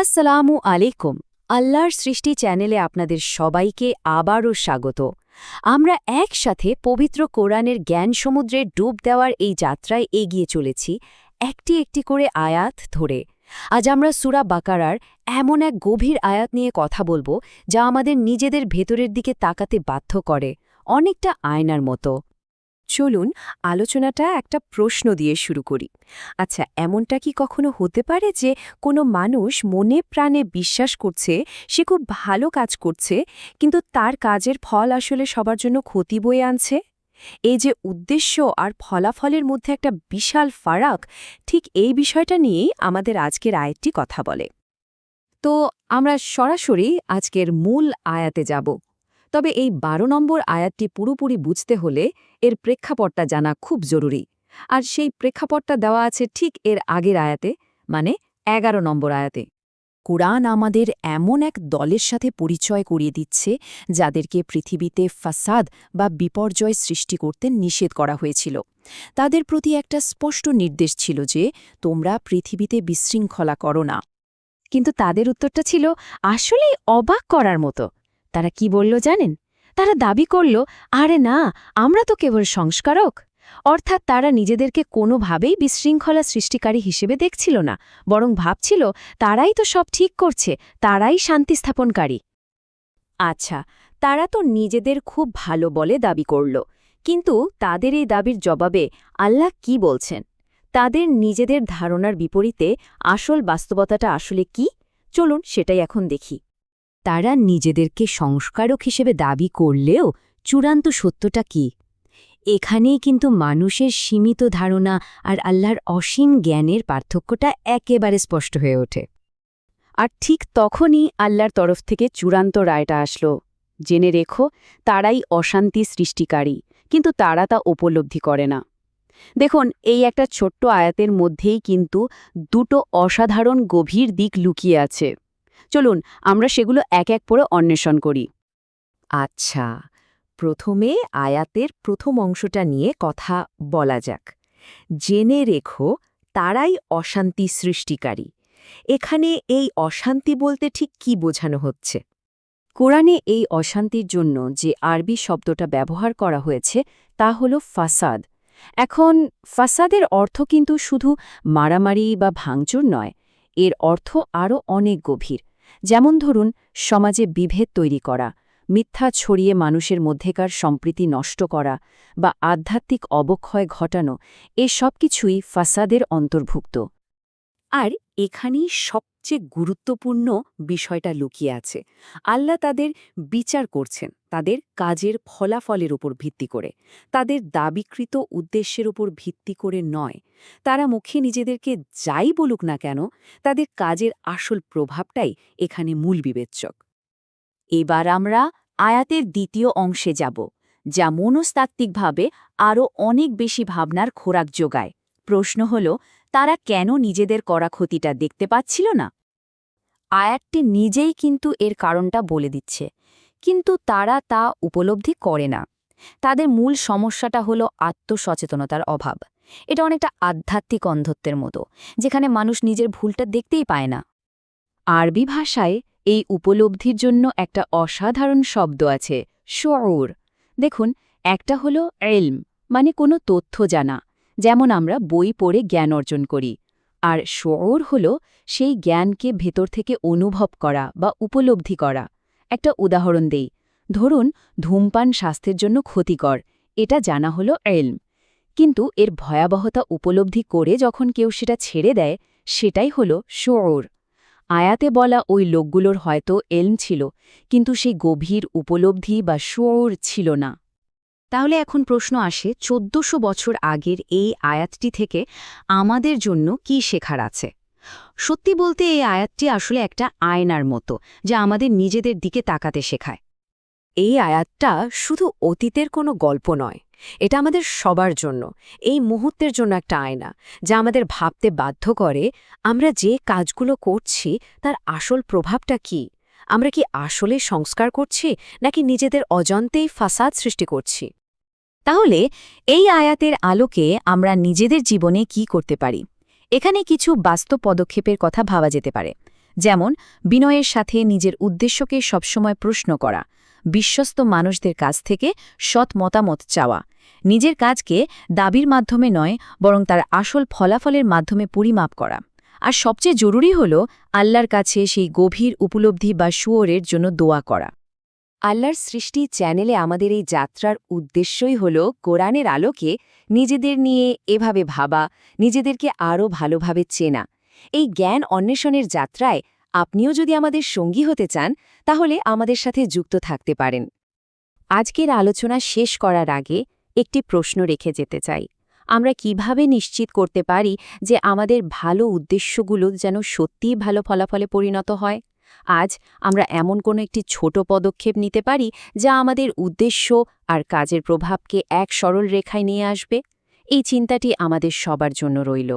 আসসালামু আলাইকুম। আল্লাহর সৃষ্টি চ্যানেলে আপনাদের সবাইকে আবারও স্বাগত। আমরা একসাথে পবিত্র কোরআনের জ্ঞান সমুদ্রে ডুব দেওয়ার এই যাত্রায় এগিয়ে চলেছি, একটি একটি করে আয়াত ধরে। আজ আমরা সুরা বাকারার এমন এক গভীর আয়াত নিয়ে কথা বলব, যা আমাদের নিজেদের ভেতরের দিকে তাকাতে বাধ্য করে, অনেকটা আয়নার মতো। চলুন আলোচনাটা একটা প্রশ্ন দিয়ে শুরু করি। আচ্ছা এমনটা কি কখনো হতে পারে যে কোনো মানুষ মনে প্রাণে বিশ্বাস করছে, সে খুব ভালো কাজ করছে, কিন্তু তার কাজের ফল আসলে সবার জন্য ক্ষতি বয়ে আনছে? এই যে উদ্দেশ্য আর ফলাফলের মধ্যে একটা বিশাল ফারাক, ঠিক এই বিষয়টা নিয়েই আমাদের আজকের আয়টি কথা বলে। তো আমরা সরাসরি আজকের মূল আয়াতে যাব। তবে এই বারো নম্বর আয়াতটি পুরোপুরি বুঝতে হলে এর প্রেক্ষাপটটা জানা খুব জরুরি। আর সেই প্রেক্ষাপটটা দেওয়া আছে ঠিক এর আগের আয়াতে মানে এগারো নম্বর আয়াতে। কোরআন আমাদের এমন এক দলের সাথে পরিচয় করিয়ে দিচ্ছে, যাদেরকে পৃথিবীতে ফাসাদ বা বিপর্যয় সৃষ্টি করতে নিষেধ করা হয়েছিল। তাদের প্রতি একটা স্পষ্ট নির্দেশ ছিল যে, তোমরা পৃথিবীতে বিশৃঙ্খলা করো না। কিন্তু তাদের উত্তরটা ছিল, আসলেই অবাক করার মতো। তারা কি বলল জানেন? তারা দাবি করল, আরে না, আমরা তো কেবল সংস্কারক। অর্থাৎ তারা নিজেদেরকে কোনোভাবেই বিশৃঙ্খলা সৃষ্টিকারী হিসেবে দেখছিল না, বরং ভাবছিল, তারাই তো সব ঠিক করছে, তারাই শান্তি স্থাপনকারী। আচ্ছা তারা তো নিজেদের খুব ভালো বলে দাবি করল, কিন্তু তাদের এই দাবির জবাবে আল্লাহ কি বলছেন? তাদের নিজেদের ধারণার বিপরীতে আসল বাস্তবতাটা আসলে কি? চলুন সেটাই এখন দেখি। তারা নিজেদেরকে সংস্কারক হিসেবে দাবি করলেও চূড়ান্ত সত্যটা কি? এখানেই কিন্তু মানুষের সীমিত ধারণা আর আল্লাহর অসীম জ্ঞানের পার্থক্যটা একেবারে স্পষ্ট হয়ে ওঠে। আর ঠিক তখনই আল্লাহর তরফ থেকে চূড়ান্ত রায়টা আসলো। জেনে রেখো, তারাই অশান্তি সৃষ্টিকারী, কিন্তু তারা তা উপলব্ধি করে না। দেখুন, এই একটা ছোট্ট আয়াতের মধ্যেই কিন্তু দুটো অসাধারণ গভীর দিক লুকিয়ে আছে। চলুন, আমরা সেগুলো এক এক পরে অন্বেষণ করি। আচ্ছা প্রথমে আয়াতের প্রথম অংশটা নিয়ে কথা বলা যাক। জেনে রেখো, তারাই অশান্তি সৃষ্টিকারী। এখানে এই অশান্তি বলতে ঠিক কি বোঝানো হচ্ছে? কোরআনে এই অশান্তির জন্য যে আরবি শব্দটা ব্যবহার করা হয়েছে, তা হল ফাসাদ। এখন, ফাসাদের অর্থ কিন্তু শুধু মারামারি বা ভাঙচুর নয়, এর অর্থ আরও অনেক গভীর। যেমন ধরুন, সমাজে বিভেদ তৈরি করা, মিথ্যা ছড়িয়ে মানুষের মধ্যেকার সম্প্রীতি নষ্ট করা বা আধ্যাত্মিক অবক্ষয় ঘটানো, এ সব কিছুই ফাসাদের অন্তর্ভুক্ত। আর এখানেই সবচেয়ে গুরুত্বপূর্ণ বিষয়টা লুকিয়ে আছে। আল্লাহ তাদের বিচার করছেন, তাদের কাজের ফলাফলের উপর ভিত্তি করে। তাদের দাবিকৃত উদ্দেশ্যের উপর ভিত্তি করে নয়। তারা মুখে নিজেদেরকে যাই বলুক না কেন, তাদের কাজের আসল প্রভাবটাই এখানে মূল বিবেচক। এবার আমরা আয়াতের দ্বিতীয় অংশে যাব, যা মনস্তাত্ত্বিকভাবে আরও অনেক বেশি ভাবনার খোরাক যোগায়। প্রশ্ন হল, তারা কেন নিজেদের করা ক্ষতিটা দেখতে পাচ্ছিল না? আয়াতটি নিজেই কিন্তু এর কারণটা বলে দিচ্ছে। কিন্তু তারা তা উপলব্ধি করে না। তাদের মূল সমস্যাটা হলো আত্মসচেতনতার অভাব। এটা অনেকটা আধ্যাত্মিক অন্ধত্বের মতো, যেখানে মানুষ নিজের ভুলটা দেখতেই পায় না। আরবি ভাষায় এই উপলব্ধির জন্য একটা অসাধারণ শব্দ আছে শোর দেখুন, একটা হলো এলম মানে কোনো তথ্য জানা। যেমন আমরা বই পড়ে জ্ঞান অর্জন করি, আর শোর হল সেই জ্ঞানকে ভেতর থেকে অনুভব করা বা উপলব্ধি করা। একটা উদাহরণ দেই, ধরুন ধূমপান স্বাস্থ্যের জন্য ক্ষতিকর, এটা জানা হলো এলম। কিন্তু এর ভয়াবহতা উপলব্ধি করে যখন কেউ সেটা ছেড়ে দেয়, সেটাই হলো শোর আয়াতে বলা ওই লোকগুলোর হয়তো এলম ছিল, কিন্তু সেই গভীর উপলব্ধি বা শোর ছিল না। তাহলে এখন প্রশ্ন আসে, চোদ্দশো বছর আগের এই আয়াতটি থেকে আমাদের জন্য কি শেখার আছে? সত্যি বলতে এই আয়াতটি আসলে একটা আয়নার মতো, যা আমাদের নিজেদের দিকে তাকাতে শেখায়। এই আয়াতটা শুধু অতীতের কোনো গল্প নয়, এটা আমাদের সবার জন্য, এই মুহূর্তের জন্য একটা আয়না, যা আমাদের ভাবতে বাধ্য করে, আমরা যে কাজগুলো করছি, তার আসল প্রভাবটা কি? আমরা কি আসলে সংস্কার করছি, নাকি নিজেদের অজান্তেই ফাসাদ সৃষ্টি করছি? তাহলে এই আয়াতের আলোকে আমরা নিজেদের জীবনে কি করতে পারি? এখানে কিছু বাস্তব পদক্ষেপের কথা ভাবা যেতে পারে। যেমন, বিনয়ের সাথে নিজের উদ্দেশ্যকে সবসময় প্রশ্ন করা, বিশ্বস্ত মানুষদের কাছ থেকে সৎ মতামত চাওয়া, নিজের কাজকে দাবির মাধ্যমে নয়, বরং তার আসল ফলাফলের মাধ্যমে পরিমাপ করা। আর সবচেয়ে জরুরি হল আল্লাহর কাছে সেই গভীর উপলব্ধি বা সুয়রের জন্য দোয়া করা। আল্লাহর সৃষ্টি চ্যানেলে আমাদের এই যাত্রার উদ্দেশ্যই হল কোরআনের আলোকে নিজেদের নিয়ে এভাবে ভাবা, নিজেদেরকে আরও ভালোভাবে চেনা। এই জ্ঞান অন্বেষণের যাত্রায় আপনিও যদি আমাদের সঙ্গী হতে চান, তাহলে আমাদের সাথে যুক্ত থাকতে পারেন। আজকের আলোচনা শেষ করার আগে একটি প্রশ্ন রেখে যেতে চাই। আমরা কীভাবে নিশ্চিত করতে পারি যে আমাদের ভালো উদ্দেশ্যগুলো যেন সত্যিই ভালো ফলাফলে পরিণত হয়? আজ আমরা এমন কোনো একটি ছোট পদক্ষেপ নিতে পারি যা আমাদের উদ্দেশ্য আর কাজের প্রভাবকে এক সরল রেখায় নিয়ে আসবে? এই চিন্তাটি আমাদের সবার জন্য রইল।